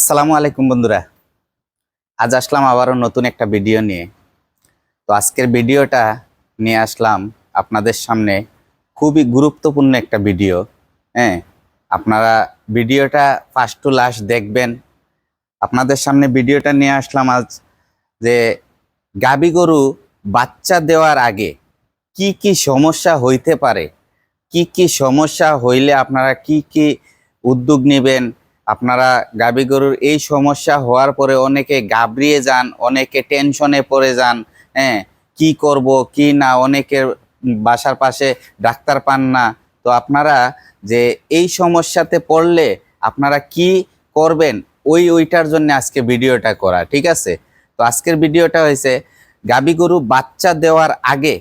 আসসালামু আলাইকুম বন্ধুরা। আজ আসলাম আবারও নতুন একটা ভিডিও নিয়ে। তো আজকের ভিডিওটা নিয়ে আসলাম আপনাদের সামনে খুবই গুরুত্বপূর্ণ একটা ভিডিও। হ্যাঁ আপনারা ভিডিওটা ফার্স্ট টু লাস্ট দেখবেন। আপনাদের সামনে ভিডিওটা নিয়ে আসলাম আজ যে গাবি গরু বাচ্চা দেওয়ার আগে কি কি সমস্যা হইতে পারে, কি কি সমস্যা হইলে আপনারা কি কি উদ্যোগ নেবেন আপনারা গাবি গরুর এই সমস্যা হওয়ার পরে অনেকে গাবড়িয়ে যান, অনেকে টেনশনে পড়ে যান হ্যাঁ কি করব, কি না অনেকের বাসার পাশে ডাক্তার পান না। তো আপনারা যে এই সমস্যাতে পড়লে আপনারা কি করবেন, ওই ওইটার জন্য আজকে ভিডিওটা করা, ঠিক আছে? তো আজকের ভিডিওটা হয়েছে, গাবি গরু বাচ্চা দেওয়ার আগে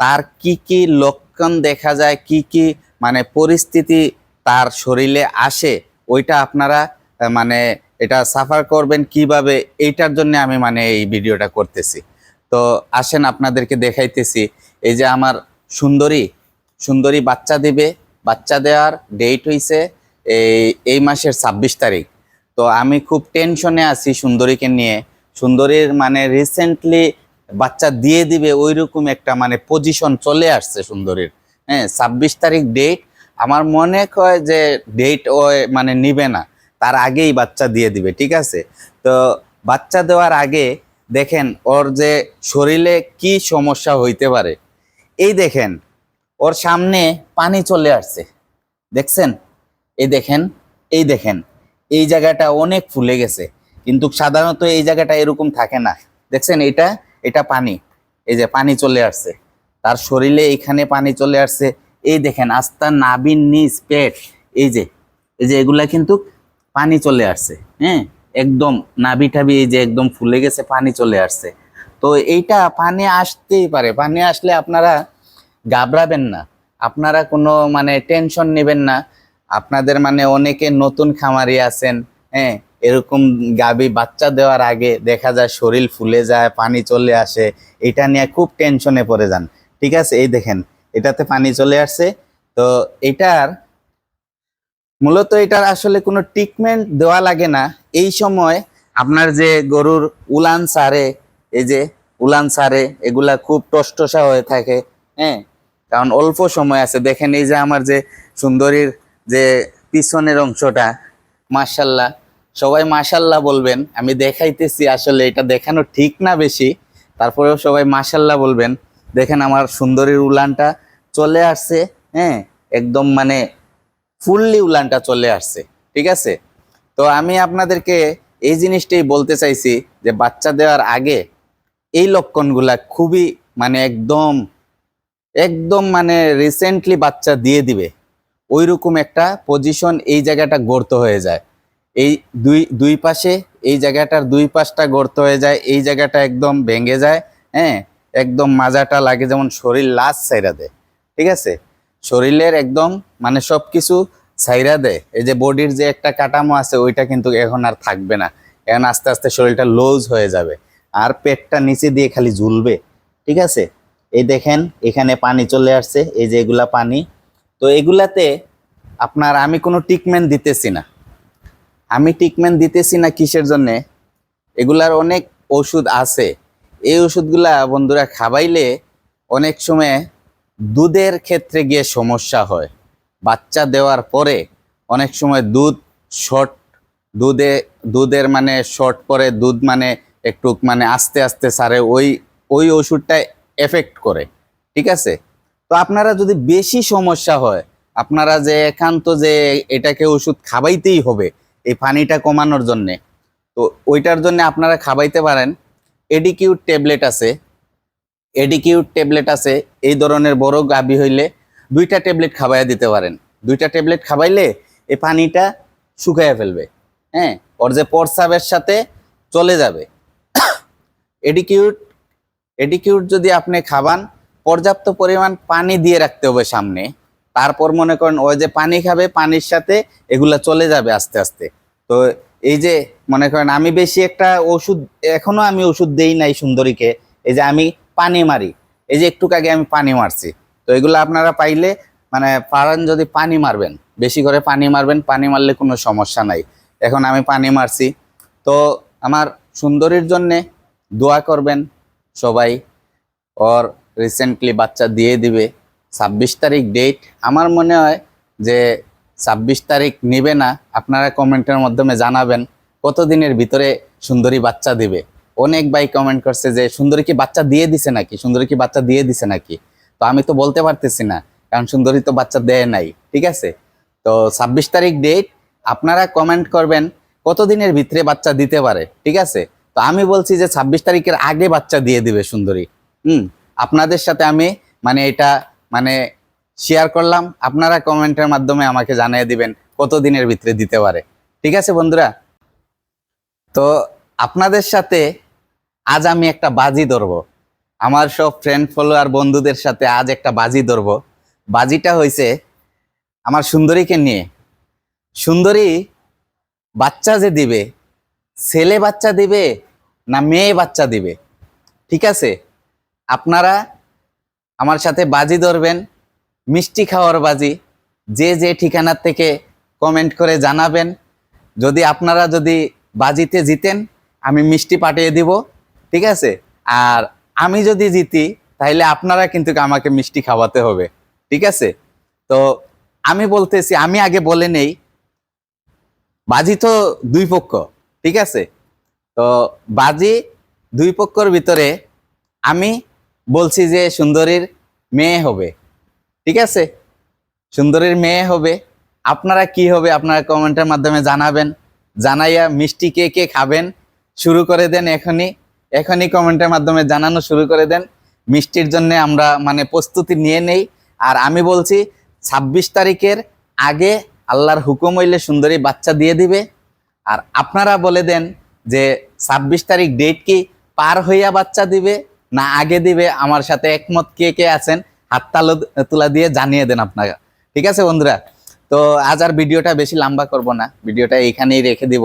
তার কি কি লক্ষণ দেখা যায়, কি কি মানে পরিস্থিতি তার শরীরে আসে ওইটা আপনারা মানে এটা সাফার করবেন কীভাবে, এইটার জন্য আমি মানে এই ভিডিওটা করতেছি। তো আসেন আপনাদেরকে দেখাইতেছি, এই যে আমার সুন্দরী সুন্দরী বাচ্চা দিবে, বাচ্চা দেওয়ার ডেট হইছে এই এই মাসের ছাব্বিশ তারিখ। তো আমি খুব টেনশনে আছি সুন্দরীকে নিয়ে। সুন্দরীর মানে রিসেন্টলি বাচ্চা দিয়ে দিবে ওই রকম একটা মানে পজিশন চলে আসছে সুন্দরীর। হ্যাঁ ছাব্বিশ তারিখ ডেট আমার মনে হয় যে ডেট ও মানে নিবে না। তার আগেই বাচ্চা দিয়ে দিবে, ঠিক আছে? তো বাচ্চা দেওয়ার আগে দেখেন, ওর যে শরীরে কি সমস্যা হইতে পারে। এই দেখেন, ওর সামনে পানি চলে আসছে। দেখছেন? এই দেখেন এই দেখেন, এই জায়গাটা অনেক ফুলে গেছে। কিন্তু সাধারণত এই জায়গাটা এরকম থাকে না। দেখছেন এটা? এটা পানি। এই যে পানি চলে আসছে। তার শরীরে এইখানে পানি চলে আসছে। এই দেখেন আস্তা নাবিন নিচ পেট, এই যে এই যে এগুলা কিন্তু পানি চলে আসছে হ্যাঁ? একদম নাভি টাবি এই যে একদম ফুলে গেছে, পানি চলে আসছে। তো এইটা পানি আসতেই পারে, পানি আসলে আপনারা ঘাবড়াবেন না। আপনারা কোনো মানে টেনশন নেবেন না। আপনাদের মানে অনেকে নতুন খামারি আছেন হ্যাঁ? এরকম গাবি বাচ্চা দেওয়ার আগে দেখা যায় শরীর ফুলে যায়, পানি চলে আসে, এটা নিয়ে খুব টেনশনে পড়ে যান। ঠিক আছে? এই দেখেন এটাতে পানি চলে আসছে। তো এটার মূলত এটার আসলে কোনো ট্রিটমেন্ট দেওয়া লাগে না। এই সময় আপনার যে গরুর উলান সারে, এই যে উলান সারে, এগুলা খুব টসটসা হয়ে থাকে হ্যাঁ? কারণ অল্প সময় আছে। দেখেন এই যে আমার যে সুন্দরীর যে পিছনের অংশটা, মাশাল্লাহ, সবাই মাশাল্লাহ বলবেন। আমি দেখাইতেছি আসলে এটা দেখানো ঠিক না বেশি, তারপরেও সবাই মাশাল্লাহ বলবেন। দেখেন আমার সুন্দরীর উলানটা চলে আসছে হ্যাঁ একদম মানে ফুললি উলানটা চলে আসছে, ঠিক আছে? তো আমি আপনাদেরকে এই জিনিসটাই বলতে চাইছি যে বাচ্চা দেওয়ার আগে এই লক্ষণগুলা খুবই মানে একদম একদম মানে রিসেন্টলি বাচ্চা দিয়ে দিবে। ওই রকম একটা পজিশন এই জায়গাটা গর্ত হয়ে যায়। এই দুই দুই পাশে এই জায়গাটার দুই পাশটা গর্ত হয়ে যায়, এই জায়গাটা একদম ভেঙে যায় হ্যাঁ? একদম মাজাটা লাগে যেমন শরীর লাশ সাইরা দেয়, ঠিক আছে? শরীরের একদম মানে সব কিছু সাইরা দেয়। এই যে বডির যে একটা কাঠামো আছে, ওইটা কিন্তু এখন আর থাকবে না। এখন আস্তে আস্তে শরীরটা লুজ হয়ে যাবে। আর পেটটা নিচে দিয়ে খালি ঝুলবে, ঠিক আছে? এই দেখেন, এখানে পানি চলে আসছে, এই যে এগুলা পানি। তো এগুলাতে আপনার আমি কোনো ট্রিটমেন্ট দিতেছি না। আমি ট্রিটমেন্ট দিতেছি না কিসের জন্যে? এগুলার অনেক ওষুধ আছে। এই ওষুধগুলা বন্ধুরা খাবাইলে অনেক সময় দুধের ক্ষেত্রে গিয়ে সমস্যা হয়। বাচ্চা দেওয়ার পরে অনেক সময় দুধ শর্ট দুধে, দুধের মানে শর্ট পরে দুধ মানে একটু মানে আস্তে আস্তে সারে ওই ওই ওষুধটা এফেক্ট করে, ঠিক আছে? তো আপনারা যদি বেশি সমস্যা হয়, আপনারা যে একান্ত যে এটাকে ওষুধ খাবাইতেই হবে, এই পানিটা কমানোর জন্যে, তো ওইটার জন্য আপনারা খাবাইতে পারেন। এডিকিউট ট্যাবলেট আছে। এডিকিউট ট্যাবলেট আছে, এই ধরনের বড় গাভী হইলে দুইটা ট্যাবলেট খাবাইয়া দিতে পারেন। দুইটা ট্যাবলেট খাবাইলে এই পানিটা শুকাইয়া ফেলবে। হ্যাঁ ওর যে প্রস্রাবের সাথে চলে যাবে। এডিকিউট এডিকিউট যদি আপনি খাবান, পর্যাপ্ত পরিমাণ পানি দিয়ে রাখতে হবে সামনে। তারপর মনে করেন ওই যে পানি খাবে, পানির সাথে এগুলা চলে যাবে আস্তে আস্তে। তো এই যে মনে করেন, আমি বেশি একটা ওষুধ, এখনও আমি ওষুধ দেই নাই সুন্দরীকে। এই যে আমি পানি মারি, এই যে একটু আগে আমি পানি মারছি। তো এগুলো আপনারা পাইলে মানে পারেন যদি পানি মারবেন, বেশি করে পানি মারবেন, পানি মারলে কোনো সমস্যা নাই। এখন আমি পানি মারছি। তো আমার সুন্দরীর জন্যে দোয়া করবেন সবাই, ওর রিসেন্টলি বাচ্চা দিয়ে দিবে। ছাব্বিশ তারিখ ডেট আমার মনে হয় যে ছাব্বিশ তারিখ নিবে না, আপনারা কমেন্টের মাধ্যমে জানাবেন। কত দিনের ভিতরে সুন্দরী বাচ্চা দিবে? অনেক ভাই কমেন্ট করছে যে, সুন্দরী কি বাচ্চা দিয়ে দিছে নাকি? সুন্দরী কি বাচ্চা দিয়ে দিছে নাকি? তো আমি তো বলতে পারতেছি না, কারণ সুন্দরী তো বাচ্চা দেয় নাই, ঠিক আছে? তো ছাব্বিশ তারিখ ডেট আপনারা কমেন্ট করবেন কত দিনের ভিতরে বাচ্চা দিতে পারে, ঠিক আছে? তো আমি বলছি যে, ছাব্বিশ তারিখের আগে বাচ্চা দিয়ে দিবে সুন্দরী, হুম? আপনাদের সাথে আমি মানে এটা মানে শেয়ার করলাম, আপনারা কমেন্টের মাধ্যমে আমাকে জানিয়ে দিবেন কত দিনের ভিতরে দিতে পারে, ঠিক আছে বন্ধুরা? তো আপনাদের সাথে আজ আমি একটা বাজি ধরবো। আমার সব ফ্রেন্ড ফলোয়ার বন্ধুদের সাথে আজ একটা বাজি ধরবো। বাজিটা হয়েছে আমার সুন্দরীকে নিয়ে। সুন্দরী বাচ্চা যে দিবে, ছেলে বাচ্চা দিবে না মেয়ে বাচ্চা দিবে? ঠিক আছে? আপনারা আমার সাথে বাজি ধরবেন, মিষ্টি খাওয়ার বাজি। যে যে ঠিকানার থেকে কমেন্ট করে জানাবেন। যদি আপনারা যদি বাজিতে জিতেন, আমি মিষ্টি পাঠিয়ে দিব, ঠিক আছে? আর আমি যদি জিতি তাহলে আপনারা কিন্তু আমাকে মিষ্টি খাওয়াতে হবে, ঠিক আছে? তো আমি বলতেছি, আমি আগে বলে নেই, বাজি তো দুই পক্ষ, ঠিক আছে? তো বাজি দুই পক্ষর ভিতরে আমি বলছি যে সুন্দরীর মেয়ে হবে, ঠিক আছে? সুন্দরীর মেয়ে হবে, আপনারা কি হবে, আপনারা কমেন্টের মাধ্যমে জানাবেন। জানাইয়া মিষ্টি কে কে খাবেন শুরু করে দেন এখনই। এখনই কমেন্টের মাধ্যমে জানানো শুরু করে দেন। মিষ্টির জন্য আমরা মানে প্রস্তুতি নিয়ে নেই। আর আমি বলছি, ছাব্বিশ তারিখের আগে আল্লাহর হুকুম হইলে সুন্দরী বাচ্চা দিয়ে দিবে। আর আপনারা বলে দেন যে, ছাব্বিশ তারিখ ডেট কি? পার হইয়া বাচ্চা দিবে না আগে দিবে? আমার সাথে একমত কে কে আছেন? হাত তালো তুলা দিয়ে জানিয়ে দেন আপনারা। ঠিক আছে বন্ধুরা? তো আজ আর ভিডিওটা বেশি লম্বা করব না। ভিডিওটা এখানেই রেখে দিব।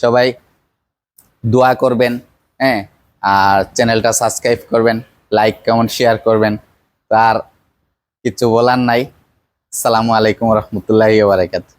সবাই দোয়া করবেন হ্যাঁ? আর চ্যানেলটা সাবস্ক্রাইব করবেন, লাইক, কমেন্ট, শেয়ার করবেন। আর কিছু বলার নাই। আসসালামু আলাইকুম রহমতুল্লাহি বারাকাতুহু।